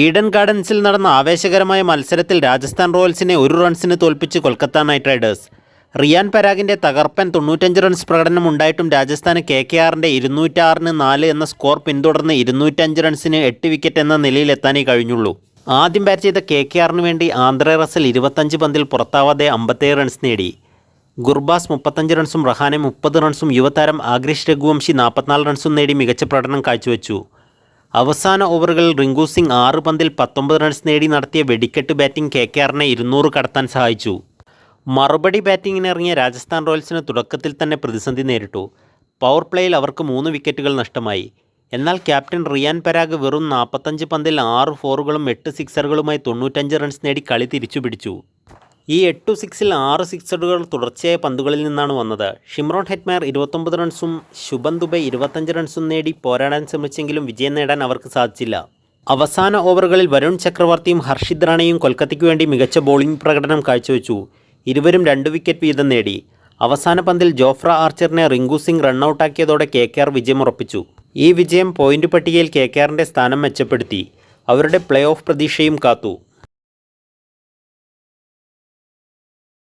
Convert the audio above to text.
ഈഡൻ ഗാർഡൻസിൽ നടന്ന ആവേശകരമായ മത്സരത്തിൽ രാജസ്ഥാൻ റോയൽസിനെ ഒരു റൺസിന് തോൽപ്പിച്ച് കൊൽക്കത്ത നൈറ്റ് റൈഡേഴ്സ്. റിയാൻ പരാഗിന്റെ തകർപ്പൻ തൊണ്ണൂറ്റഞ്ച് റൺസ് പ്രകടനം ഉണ്ടായിട്ടും രാജസ്ഥാന് കെ കെ ആറിന്റെ ഇരുന്നൂറ്റാറിന് നാല് എന്ന സ്കോർ പിന്തുടർന്ന് ഇരുന്നൂറ്റഞ്ച് റൺസിന് എട്ട് വിക്കറ്റ് എന്ന നിലയിലെത്താനേ കഴിഞ്ഞുള്ളൂ. ആദ്യം ബാറ്റ് ചെയ്ത കെ കെ ആറിന് വേണ്ടി ആന്ധ്ര റസൽ ഇരുപത്തഞ്ച് പന്തിൽ പുറത്താവാതെ അമ്പത്തേഴ് റൺസ് നേടി. ഗുർബാസ് മുപ്പത്തഞ്ച് റൺസും റഹാനെ മുപ്പത് റൺസും യുവതാരം ആഗ്രിഷ് രഘുവംശി നാൽപ്പത്തിനാല് റൺസും നേടി മികച്ച പ്രകടനം കാഴ്ചവെച്ചു. അവസാന ഓവറുകളിൽ റിങ്കു സിംഗ് ആറ് പന്തിൽ പത്തൊമ്പത് റൺസ് നേടി നടത്തിയ വെടിക്കെട്ട് ബാറ്റിംഗ് കെ കെ ആറിനെ ഇരുന്നൂറ് കടത്താൻ സഹായിച്ചു. മറുപടി ബാറ്റിങ്ങിനിറങ്ങിയ രാജസ്ഥാൻ റോയൽസിന് തുടക്കത്തിൽ തന്നെ പ്രതിസന്ധി നേരിട്ടു. പവർ പ്ലേയിൽ അവർക്ക് മൂന്ന് വിക്കറ്റുകൾ നഷ്ടമായി. എന്നാൽ ക്യാപ്റ്റൻ റിയാൻ പരാഗ് വെറും നാൽപ്പത്തഞ്ച് പന്തിൽ ആറ് ഫോറുകളും എട്ട് സിക്സറുകളുമായി തൊണ്ണൂറ്റഞ്ച് റൺസ് നേടി കളി തിരിച്ചുപിടിച്ചു. ഈ എട്ടു സിക്സിൽ ആറ് സിക്സറുകൾ തുടർച്ചയായ പന്തുകളിൽ നിന്നാണ് വന്നത്. ഷിമ്രോൺ ഹെറ്റ്മയർ ഇരുപത്തൊമ്പത് റൺസും ശുഭൻ ദുബെ ഇരുപത്തഞ്ച് റൺസും നേടി പോരാടാൻ ശ്രമിച്ചെങ്കിലും വിജയം നേടാൻ അവർക്ക് സാധിച്ചില്ല. അവസാന ഓവറുകളിൽ വരുൺ ചക്രവർത്തിയും ഹർഷിദ് റാണയും കൊൽക്കത്തയ്ക്ക് വേണ്ടി മികച്ച ബോളിംഗ് പ്രകടനം കാഴ്ചവെച്ചു. ഇരുവരും രണ്ട് വിക്കറ്റ് വീതം നേടി. അവസാന പന്തിൽ ജോഫ്ര ആർച്ചറിനെ റിങ്കു സിംഗ് റണ്ണൌട്ടാക്കിയതോടെ കെ കെ ആർ വിജയമുറപ്പിച്ചു ഈ വിജയം പോയിന്റ് പട്ടികയിൽ കെ കെ ആറിന്റെ സ്ഥാനം മെച്ചപ്പെടുത്തി. അവരുടെ പ്ലേ ഓഫ് പ്രതീക്ഷയും കാത്തു.